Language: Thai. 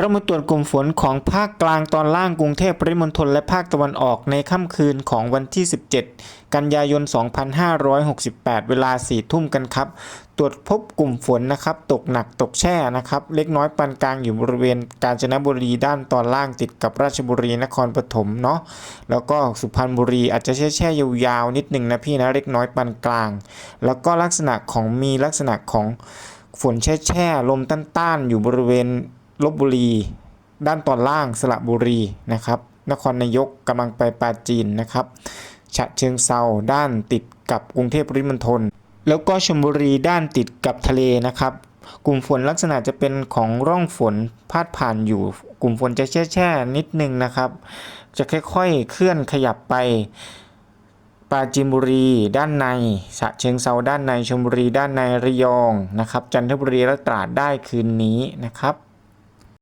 เรามาตรวจกลุ่มฝนของภาคกลางตอนล่างกรุงเทพปริมณฑลและภาคตะวันออกในค่ำคืนของวันที่ 17 กันยายน 2568 เวลา 4 ทุ่มกันครับ ตรวจพบกลุ่มฝนนะครับ ตกหนักตกแช่นะครับ เล็กน้อยปานกลางอยู่บริเวณกาญจนบุรีด้านตอนล่างติดกับราชบุรีนครปฐมเนาะแล้วก็สุพรรณบุรีอาจจะแช่แช่ยาวๆนิดหนึ่งนะพี่นะเล็กน้อยปานกลาง แล้วก็ลักษณะของมีลักษณะของฝนแช่แช่ลมต้านๆอยู่บริเวณ ลบบุรี ด้านตอนล่างสระบุรีนะครับ นครนายกกำลังไปปราจีนนะครับ ฉะเชิงเซาด้านติดกับกรุงเทพปริมณฑลแล้วก็ชลบุรีด้านติดกับทะเลนะครับ กลุ่มฝนลักษณะจะเป็นของร่องฝนพาดผ่านอยู่ กลุ่มฝนจะแช่แช่นิดนึงนะครับ จะค่อยๆเคลื่อนขยับไปปราจีนบุรีด้านในฉะเชิงเซาด้านในชลบุรีด้านในระยองนะครับ จันทบุรีและตราดได้คืนนี้นะครับ